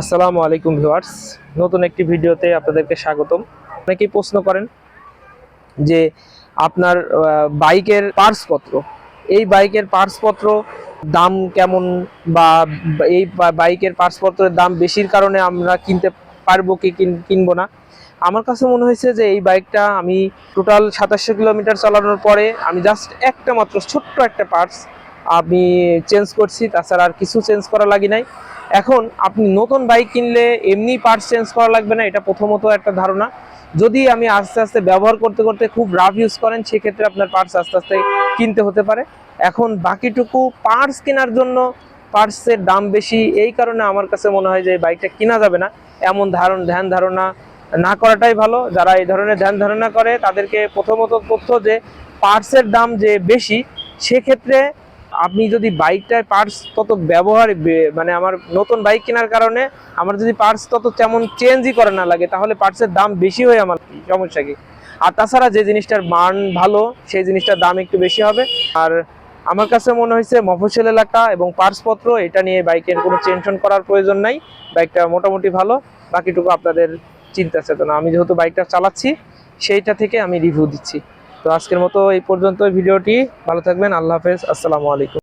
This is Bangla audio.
আসসালামু আলাইকুম ভিউয়ার্স। নতুন একটি ভিডিওতে আপনাদেরকে স্বাগতম। অনেকেই প্রশ্ন করেন যে আপনার বাইকের পার্সপত্র, এই বাইকের পার্সপত্র দাম কেমন বা এই বাইকের পার্সপত্রের দাম বেশির কারণে আমরা কিনতে পারব কি কিন- কিনবো না? আমার কাছে মনে হয়েছে যে এই বাইকটা আমি টোটাল সাতাশশো কিলোমিটার চালানোর পরে আমি জাস্ট একটা মাত্র ছোট্ট একটা পার্টস আমি চেঞ্জ করছি, তাছাড়া আর কিছু চেঞ্জ করা লাগি নাই। এখন আপনি নতুন বাইক কিনলে এমনি পার্টস চেঞ্জ করা লাগবে না, এটা প্রথমত একটা ধারণা। যদি আমি আস্তে আস্তে ব্যবহার করতে করতে খুব রাফ ইউজ করেন, সেক্ষেত্রে আপনার পার্টস আস্তে আস্তে কিনতে হতে পারে। এখন বাকিটুকু পার্টস কেনার জন্য পার্টসের দাম বেশি, এই কারণে আমার কাছে মনে হয় যে বাইকটা কেনা যাবে না। এমন ধারণ ধ্যান ধারণা না করাটাই ভালো। যারা এই ধরনের ধ্যান ধারণা করে, তাদেরকে প্রথমত তথ্য যে পার্টসের দাম যে বেশি, সেক্ষেত্রে আপনি যদি বাইকটায় পার্টস তত ব্যবহার মানে আমার নতুন বাইক কেনার কারণে আমার যদি পার্টস তত তেমন চেঞ্জই করে না লাগে, তাহলে পার্টসের দাম বেশি হয়ে আমার? সমস্যা কি? আর তাছাড়া যে জিনিসটার মান ভালো, সেই জিনিসটার দাম একটু বেশি হবে। আর আমার কাছে মনে হয়েছে মফস্বল এলাকা এবং পার্টসপত্র এটা নিয়ে বাইকের কোনো টেনশন করার প্রয়োজন নাই। বাইকটা মোটামুটি ভালো, বাকিটুকু আপনাদের চিন্তা চেতনা। আমি যেহেতু বাইকটা চালাচ্ছি, সেইটা থেকে আমি রিভিউ দিচ্ছি। তো আজকের মতো এই পর্যন্ত ভিডিওটি। ভালো থাকবেন আল্লাহ হাফেজ আসসালামু আলাইকুম।